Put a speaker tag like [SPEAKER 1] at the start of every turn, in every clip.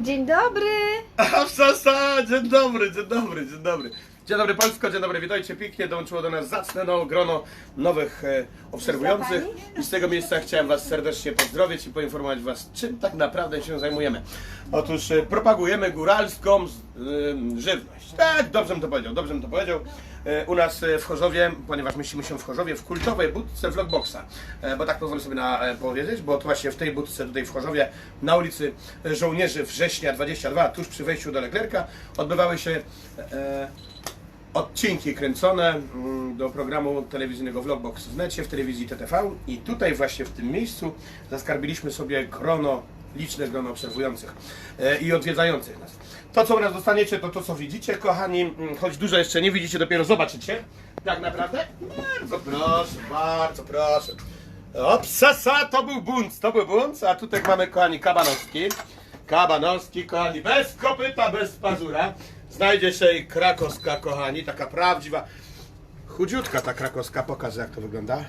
[SPEAKER 1] Dzień dobry!
[SPEAKER 2] A w sasa, dzień dobry, dzień dobry, dzień dobry. Dzień dobry Polsko, dzień dobry, witajcie pięknie. Dołączyło do nas zacne no, grono nowych e, obserwujących. I z tego miejsca chciałem Was serdecznie pozdrowić i poinformować Was, czym tak naprawdę się zajmujemy. Otóż e, propagujemy góralską e, żywność. Tak, dobrze bym to powiedział, dobrze bym to powiedział. E, u nas e, w Chorzowie, ponieważ mieścimy się w Chorzowie, w kultowej budce Vlogboxa. E, bo tak pozwolę sobie na e, powiedzieć, bo to właśnie w tej budce tutaj w Chorzowie, na ulicy Żołnierzy Września 22, tuż przy wejściu do Leclerca, odbywały się e, odcinki kręcone mm, do programu telewizyjnego Vlogbox w necie, w telewizji TTV i tutaj właśnie w tym miejscu zaskarbiliśmy sobie grono, liczne grono obserwujących e, i odwiedzających nas. To co nas dostaniecie to to co widzicie kochani, mm, choć dużo jeszcze nie widzicie, dopiero zobaczycie. Tak naprawdę? Bardzo proszę, bardzo proszę. Opsasa, to był bunt, to był bunt, a tutaj mamy kochani kabanowski. Kabanowski, kochani, bez kopyta, bez pazura. Znajdzie się i krakowska, kochani, taka prawdziwa, chudziutka ta krakowska. Pokażę jak to wygląda.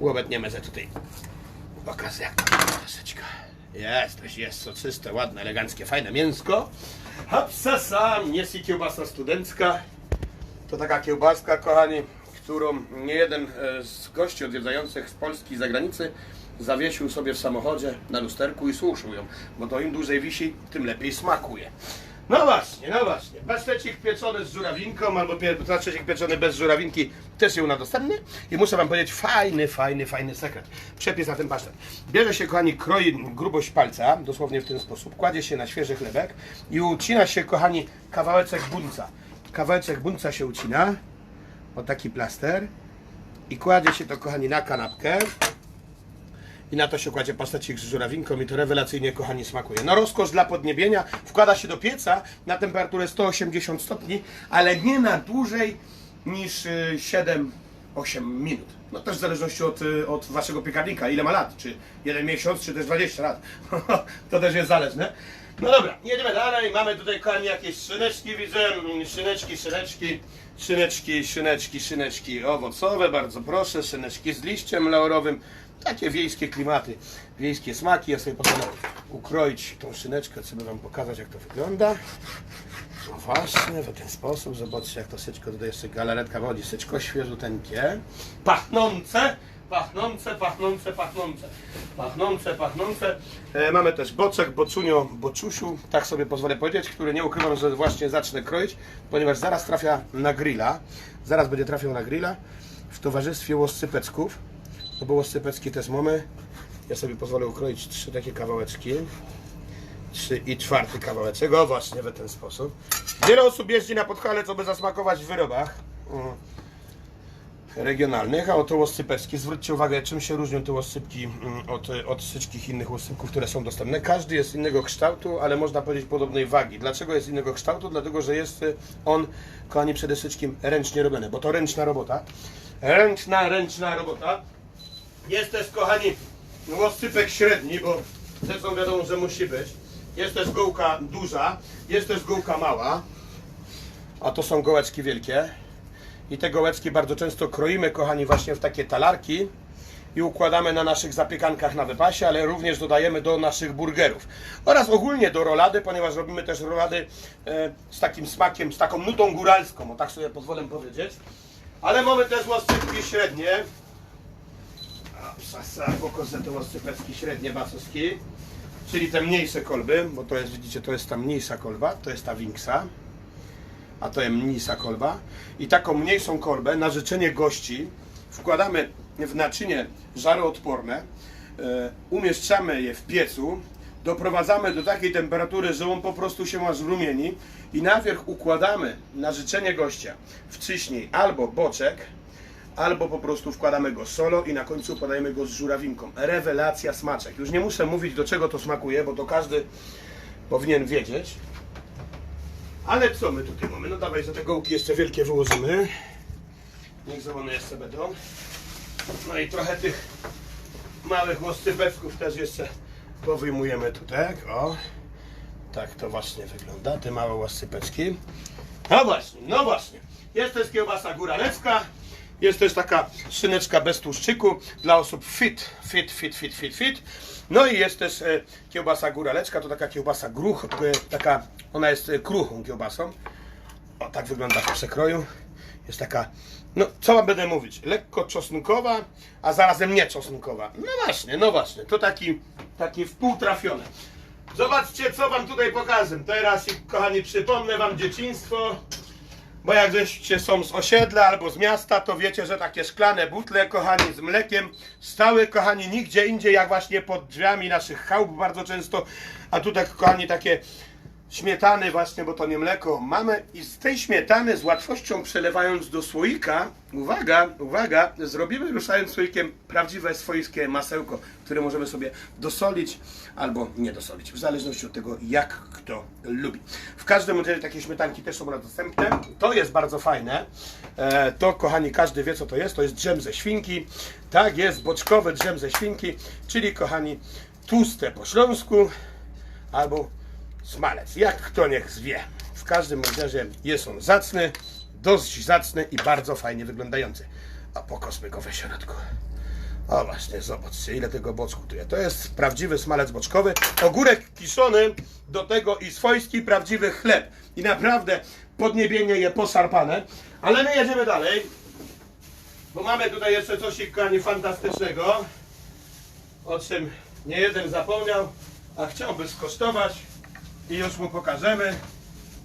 [SPEAKER 2] Łobetniemy ze tutaj. Pokażę jak to wygląda troszeczkę. Jest, jest soczyste, ładne, eleganckie, fajne mięsko. Hapsasa, jest i kiełbasa studencka. To taka kiełbaska, kochani, którą nie jeden e, z gości odwiedzających z Polski i zagranicy zawiesił sobie w samochodzie na lusterku i suszył ją, bo to im dłużej wisi, tym lepiej smakuje. No właśnie, no właśnie. Pasztecik pieczony z żurawinką, albo pasztecik pieczony bez żurawinki też jest u nas dostępny. I muszę Wam powiedzieć, fajny, fajny, fajny sekret. Przepis na ten pasztet. Bierze się, kochani, kroi grubość palca, dosłownie w ten sposób, kładzie się na świeży chlebek i ucina się, kochani, kawałeczek bunca. Kawałeczek bunca się ucina, o taki plaster i kładzie się to, kochani, na kanapkę i na to się kładzie pastacik z żurawinką i to rewelacyjnie, kochani, smakuje. No rozkosz dla podniebienia, wkłada się do pieca na temperaturę 180 stopni, ale nie na dłużej niż y, 7-8 minut. No też w zależności od, y, od waszego piekarnika, ile ma lat, czy jeden miesiąc, czy też 20 lat. to też jest zależne. No dobra, jedziemy dalej. Mamy tutaj, kochani, jakieś szyneczki, widzę. Szyneczki, szyneczki, szyneczki, szyneczki, szyneczki owocowe, bardzo proszę. Szyneczki z liściem laurowym. Takie wiejskie klimaty, wiejskie smaki. Ja sobie pozwolę ukroić tą szyneczkę, żeby Wam pokazać, jak to wygląda. No właśnie, w ten sposób. Zobaczcie, jak to syczko, tutaj jeszcze galaretka wodzi. Syczko świeżuteńkie. Pachnące, pachnące, pachnące, pachnące. Pachnące, pachnące. E, mamy też boczek, bocunio, boczusiu, tak sobie pozwolę powiedzieć, który nie ukrywam, że właśnie zacznę kroić, ponieważ zaraz trafia na grilla. Zaraz będzie trafiał na grilla w towarzystwie łoscypecków. No bo łoscypecki też mamy. Ja sobie pozwolę ukroić trzy takie kawałeczki. Trzy i czwarty kawałeczek. O właśnie, w ten sposób. Wiele osób jeździ na Podhale, co by zasmakować w wyrobach mm, regionalnych, a oto łoscypecki. Zwróćcie uwagę, czym się różnią te łoscypki mm, od, od wszystkich innych łoscypków, które są dostępne. Każdy jest innego kształtu, ale można powiedzieć podobnej wagi. Dlaczego jest innego kształtu? Dlatego, że jest y, on, kochani, przede wszystkim ręcznie robiony, bo to ręczna robota. Ręczna, ręczna robota. Jest też, kochani, łoscypek średni, bo zresztą wiadomo, że musi być. Jest też gołka duża, jest też gołka mała, a to są gołeczki wielkie. I te gołeczki bardzo często kroimy, kochani, właśnie w takie talarki i układamy na naszych zapiekankach na wypasie, ale również dodajemy do naszych burgerów. Oraz ogólnie do rolady, ponieważ robimy też rolady e, z takim smakiem, z taką nutą góralską, o tak sobie pozwolę powiedzieć. Ale mamy też łoscypki średnie, Psasa, te łoscypecki średnie basowski, czyli te mniejsze kolby, bo to jest, widzicie, to jest ta mniejsza kolba, to jest ta większa, a to jest mniejsza kolba. I taką mniejszą kolbę na życzenie gości wkładamy w naczynie żaroodporne, e, umieszczamy je w piecu, doprowadzamy do takiej temperatury, że on po prostu się aż rumieni i najpierw układamy na życzenie gościa wcześniej albo boczek, albo po prostu wkładamy go solo i na końcu podajemy go z żurawinką. Rewelacja smaczek. Już nie muszę mówić do czego to smakuje, bo to każdy powinien wiedzieć. Ale co my tutaj mamy? No dawaj, za te gołki jeszcze wielkie wyłożymy. Niech one jeszcze będą. No i trochę tych małych łoscypeczków też jeszcze powyjmujemy tutaj. O, tak to właśnie wygląda, te małe łoscypeczki. No właśnie, no właśnie. Jest też kiełbasa góralecka. Jest też taka szyneczka bez tłuszczyku dla osób fit, fit, fit, fit, fit, fit. No i jest też e, kiełbasa góraleczka, to taka kiełbasa gruch, e, taka, ona jest e, kruchą kiełbasą. O, tak wygląda w przekroju. Jest taka, no co wam będę mówić, lekko czosnkowa, a zarazem nie czosnkowa. No właśnie, no właśnie, to taki, taki wpół trafione. Zobaczcie, co wam tutaj pokażę. Teraz, kochani, przypomnę wam dzieciństwo. Bo jak żeście są z osiedla albo z miasta, to wiecie, że takie szklane butle, kochani, z mlekiem stały, kochani, nigdzie indziej, jak właśnie pod drzwiami naszych chałup bardzo często. A tutaj, kochani, takie śmietany właśnie, bo to nie mleko mamy i z tej śmietany z łatwością przelewając do słoika, uwaga, uwaga, zrobimy ruszając słoikiem prawdziwe swoiskie masełko, które możemy sobie dosolić albo nie dosolić, w zależności od tego jak kto lubi. W każdym razie takie śmietanki też są dostępne. To jest bardzo fajne. E, to kochani, każdy wie co to jest. To jest drzem ze świnki. Tak jest, boczkowy drzem ze świnki, czyli kochani, tłuste po śląsku albo smalec. Jak kto niech zwie. W każdym razie jest on zacny, dość zacny i bardzo fajnie wyglądający. A pokosmy go we środku. O właśnie, zobaczcie ile tego boczku tu jest. To jest prawdziwy smalec boczkowy. Ogórek kiszony, do tego i swojski prawdziwy chleb. I naprawdę podniebienie je poszarpane. Ale my jedziemy dalej. Bo mamy tutaj jeszcze coś kochani fantastycznego. O czym nie jeden zapomniał, a chciałby skosztować. I już mu pokażemy,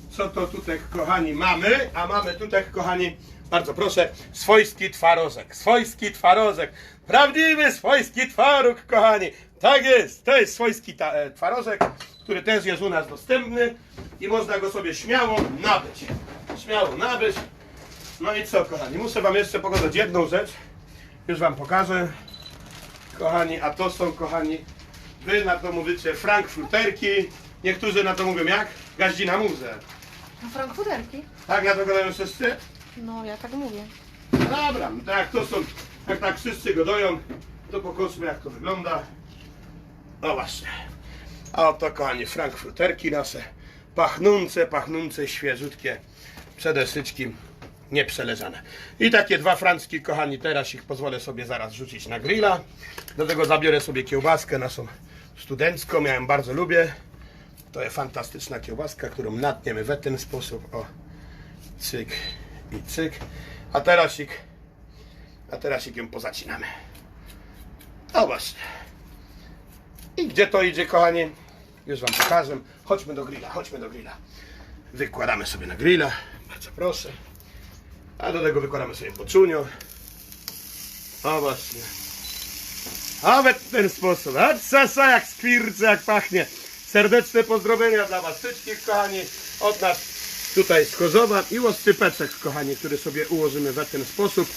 [SPEAKER 2] co to tutaj, kochani, mamy. A mamy tutaj, kochani, bardzo proszę, swojski twarożek. Swojski twarożek. Prawdziwy swojski twaróg, kochani. Tak jest, to jest swojski ta, e, twarożek, który też jest u nas dostępny i można go sobie śmiało nabyć. Śmiało nabyć. No i co, kochani, muszę wam jeszcze pokazać jedną rzecz. Już wam pokażę. Kochani, a to są, kochani, wy na to mówicie frankfurterki. Niektórzy na to mówią jak? Gaździna muzę.
[SPEAKER 1] No frankfurterki?
[SPEAKER 2] Tak na to gadają wszyscy?
[SPEAKER 1] No ja tak mówię.
[SPEAKER 2] Dobra, no to jak to są, jak tak wszyscy godoją, to pokażmy jak to wygląda. No właśnie. A oto kochani, frankfurterki nasze. Pachnące, pachnące, świeżutkie. Przede wszystkim nieprzeleżane. I takie dwa francki, kochani, teraz ich pozwolę sobie zaraz rzucić na grilla. Do tego zabiorę sobie kiełbaskę naszą studencką, ja ją bardzo lubię. To jest fantastyczna kiełbaska, którą natniemy w ten sposób. O, cyk i cyk. A teraz ik, a teraz ik ją pozacinamy. O właśnie. I gdzie to idzie, kochani? Już wam pokażę. Chodźmy do grilla, chodźmy do grilla. Wykładamy sobie na grilla. Bardzo proszę. A do tego wykładamy sobie poczunio. O właśnie. A w ten sposób. A sasa jak skwirce, jak pachnie. Serdeczne pozdrowienia dla was wszystkich, kochani. Od nas tutaj z Koziowa i łoscypeczek, kochani, który sobie ułożymy w ten sposób.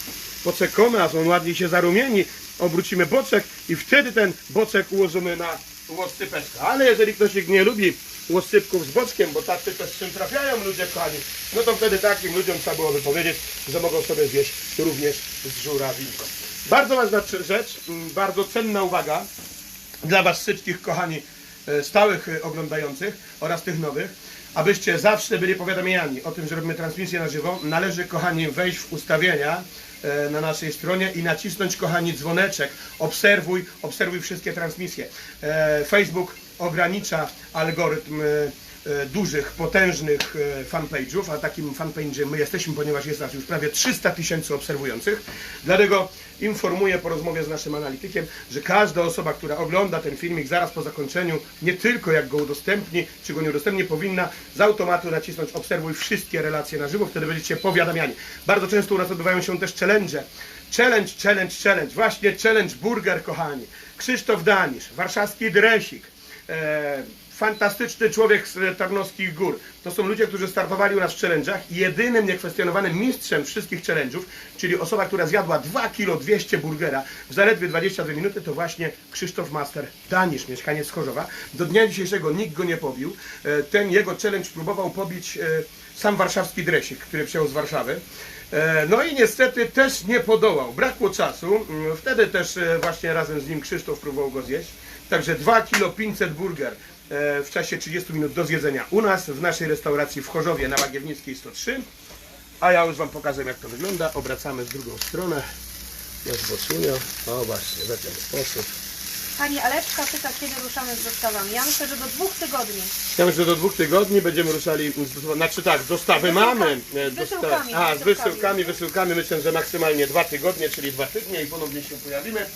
[SPEAKER 2] Poczekamy, aż on ładnie się zarumieni. Obrócimy boczek i wtedy ten boczek ułożymy na łoscypeczkę. Ale jeżeli ktoś ich nie lubi łoscypków z boczkiem, bo tacy też czym trafiają ludzie, kochani, no to wtedy takim ludziom trzeba byłoby powiedzieć, że mogą sobie zjeść również z żurawinką. Bardzo ważna rzecz, mm, bardzo cenna uwaga dla Was wszystkich, kochani, stałych e, oglądających oraz tych nowych, abyście zawsze byli powiadomieni o tym, że robimy transmisję na żywo, należy, kochani, wejść w ustawienia e, na naszej stronie i nacisnąć, kochani, dzwoneczek. Obserwuj, obserwuj wszystkie transmisje. E, Facebook ogranicza algorytm e, e, dużych, potężnych e, fanpage'ów, a takim fanpage'em my jesteśmy, ponieważ jest nas już prawie 300 tysięcy obserwujących. Dlatego informuję po rozmowie z naszym analitykiem, że każda osoba, która ogląda ten filmik zaraz po zakończeniu, nie tylko jak go udostępni, czy go nie udostępni, powinna z automatu nacisnąć obserwuj wszystkie relacje na żywo, wtedy będziecie powiadamiani. Bardzo często u nas odbywają się też challenge. Challenge, challenge, challenge. Właśnie challenge burger, kochani. Krzysztof Danisz, warszawski dresik. E, fantastyczny człowiek z Tarnowskich Gór. To są ludzie, którzy startowali u nas w challenge'ach jedynym niekwestionowanym mistrzem wszystkich challenge'ów, czyli osoba, która zjadła 2 kg 200 burgera w zaledwie 22 minuty, to właśnie Krzysztof Master Danisz, mieszkaniec Chorzowa. Do dnia dzisiejszego nikt go nie pobił. E, Ten jego challenge próbował pobić e, sam warszawski dresik, który przyjął z Warszawy. E, No i niestety też nie podołał. Brakło czasu. Mm, Wtedy też e, właśnie razem z nim Krzysztof próbował go zjeść. Także 2 kg 500 burger e, w czasie 30 minut do zjedzenia u nas w naszej restauracji w Chorzowie na Bagiewnickiej 103. A ja już Wam pokażę jak to wygląda. Obracamy w drugą stronę. Na zboczuniu. O właśnie, w ten sposób.
[SPEAKER 1] Pani Aleczka pyta, kiedy ruszamy z dostawami. Ja myślę, że do dwóch tygodni.
[SPEAKER 2] Ja myślę, że do dwóch tygodni będziemy ruszali, z- znaczy tak, dostawy
[SPEAKER 1] Z wysyłka-
[SPEAKER 2] mamy.
[SPEAKER 1] z
[SPEAKER 2] e,
[SPEAKER 1] wysyłkami,
[SPEAKER 2] A, z
[SPEAKER 1] z wysyłkami.
[SPEAKER 2] wysyłkami, wysyłkami myślę, że maksymalnie dwa tygodnie, czyli dwa tygodnie i ponownie się pojawimy.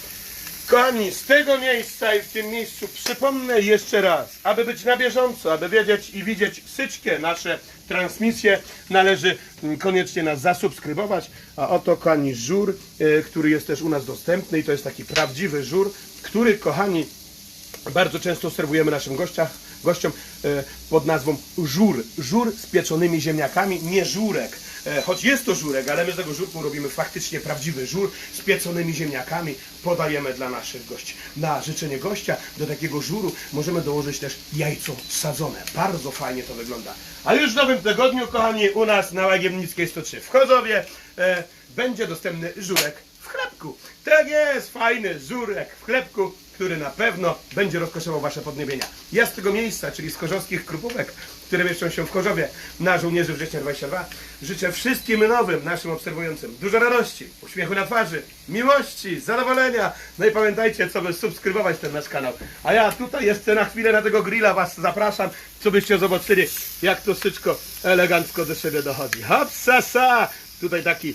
[SPEAKER 2] Kochani, z tego miejsca i w tym miejscu przypomnę jeszcze raz, aby być na bieżąco, aby wiedzieć i widzieć wszystkie nasze transmisje, należy mm, koniecznie nas zasubskrybować. A oto, kochani, żur, e, który jest też u nas dostępny i to jest taki prawdziwy żur, który, kochani, bardzo często serwujemy naszym gościach, gościom e, pod nazwą żur. Żur z pieczonymi ziemniakami, nie żurek. E, choć jest to żurek, ale my z tego żurku robimy faktycznie prawdziwy żur z pieczonymi ziemniakami. Podajemy dla naszych gości. Na życzenie gościa do takiego żuru możemy dołożyć też jajco sadzone. Bardzo fajnie to wygląda. A już w nowym tygodniu, kochani, u nas na Łagiennickiej 103 w Chodzowie e, będzie dostępny żurek w chlebku. Tak jest, fajny żurek w chlebku, który na pewno będzie rozkoszował Wasze podniebienia. Ja z tego miejsca, czyli z chorzowskich krupówek, które mieszczą się w Chorzowie na Żołnierzy Września 22, życzę wszystkim nowym naszym obserwującym dużo radości, uśmiechu na twarzy, miłości, zadowolenia. No i pamiętajcie, co by subskrybować ten nasz kanał. A ja tutaj jeszcze na chwilę na tego grilla Was zapraszam, co byście zobaczyli, jak to syczko elegancko do siebie dochodzi. Hop, sa, sa! Tutaj taki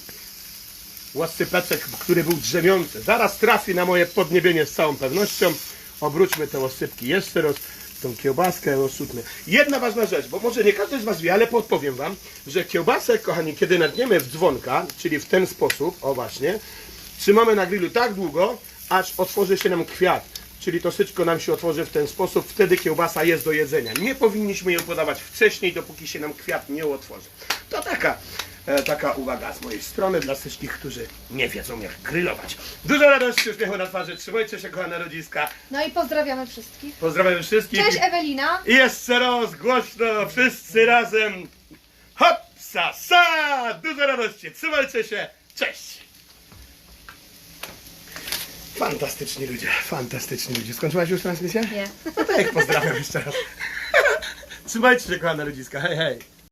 [SPEAKER 2] łosypeczek, który był drzemiący. Zaraz trafi na moje podniebienie z całą pewnością. Obróćmy te łosypki jeszcze raz. Tą kiełbaskę osutmy. Jedna ważna rzecz, bo może nie każdy z Was wie, ale podpowiem Wam, że kiełbasę, kochani, kiedy nadniemy w dzwonka, czyli w ten sposób, o właśnie, trzymamy na grillu tak długo, aż otworzy się nam kwiat. Czyli to syczko nam się otworzy w ten sposób, wtedy kiełbasa jest do jedzenia. Nie powinniśmy ją podawać wcześniej, dopóki się nam kwiat nie otworzy. To taka, taka uwaga z mojej strony dla wszystkich, którzy nie wiedzą jak grillować. Dużo radości, uśmiechu na twarzy, trzymajcie się kochane rodziska.
[SPEAKER 1] No i pozdrawiamy wszystkich.
[SPEAKER 2] Pozdrawiam wszystkich.
[SPEAKER 1] Cześć Ewelina.
[SPEAKER 2] I jeszcze raz głośno, wszyscy razem. Hop, sa, sa! Dużo radości, trzymajcie się, cześć! Fantastyczni ludzie, fantastyczni ludzie. Skończyłaś już transmisję?
[SPEAKER 1] Nie.
[SPEAKER 2] No tak, pozdrawiam jeszcze raz. Trzymajcie się, kochane ludziska, hej, hej.